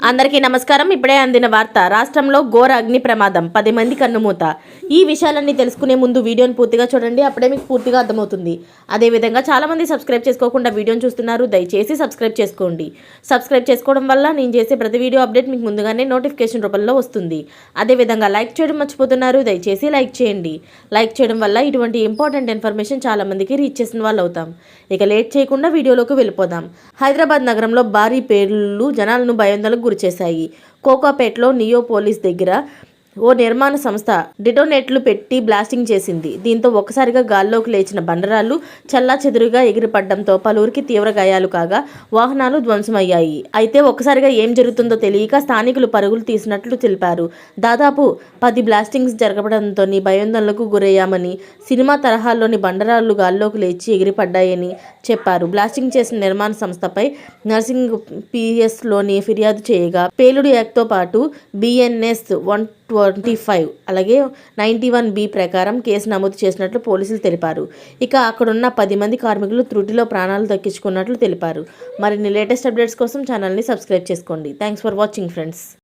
అందరికీ నమస్కారం. ఇప్పుడే అందిన వార్త రాష్ట్రంలో ఘోర అగ్ని ప్రమాదం పది మంది కన్నుమూత. ఈ విషయాలన్నీ తెలుసుకునే ముందు వీడియోని పూర్తిగా చూడండి అప్పుడే మీకు పూర్తిగా అర్థమవుతుంది. అదేవిధంగా చాలామంది సబ్స్క్రైబ్ చేసుకోకుండా వీడియోని చూస్తున్నారు దయచేసి సబ్స్క్రైబ్ చేసుకోండి. సబ్స్క్రైబ్ చేసుకోవడం వల్ల నేను చేసే ప్రతి వీడియో అప్డేట్ మీకు ముందుగానే నోటిఫికేషన్ రూపంలో వస్తుంది. అదేవిధంగా లైక్ చేయడం మర్చిపోతున్నారు దయచేసి లైక్ చేయండి. లైక్ చేయడం వల్ల ఇటువంటి ఇంపార్టెంట్ ఇన్ఫర్మేషన్ చాలా మందికి రీచ్ చేసిన వాళ్ళు అవుతాం. ఇక లేట్ చేయకుండా వీడియోలోకి వెళ్ళిపోదాం. హైదరాబాద్ నగరంలో భారీ పేర్లు జనాలను భయాందోళనకు గురిచేశాయి. కోకాపేటలో నియో పోలీస్ దగ్గర ఓ నిర్మాణ సంస్థ డిటోనేట్లు పెట్టి బ్లాస్టింగ్ చేసింది. దీంతో ఒక్కసారిగా గాల్లోకి లేచిన బండరాలు చల్లా చెదురుగా ఎగిరిపడడంతో పలువురికి తీవ్ర గాయాలు కాగా వాహనాలు ధ్వంసమయ్యాయి. అయితే ఒక్కసారిగా ఏం జరుగుతుందో తెలియక స్థానికులు పరుగులు తీసినట్లు తెలిపారు. దాదాపు పది బ్లాస్టింగ్స్ జరగడంతో భయోందనలకు గురయ్యామని సినిమా తరహాలోని బండరాళ్ళు గాల్లోకి లేచి ఎగిరిపడ్డాయని చెప్పారు. బ్లాస్టింగ్ చేసిన నిర్మాణ సంస్థపై నర్సింగ్ పిఎస్లోని ఫిర్యాదు చేయగా పేలుడు యాక్ట్తో పాటు బిఎన్ఎస్ వన్ ట్వంటీ ఫైవ్ అలాగే నైంటీ వన్ బి ప్రకారం కేసు నమోదు చేసినట్లు పోలీసులు తెలిపారు. ఇక అక్కడున్న పది మంది కార్మికులు త్రుటిలో ప్రాణాలు దక్కించుకున్నట్లు తెలిపారు. మరిన్ని లేటెస్ట్ అప్డేట్స్ కోసం ఛానల్ని సబ్స్క్రైబ్ చేసుకోండి. Thanks for watching friends.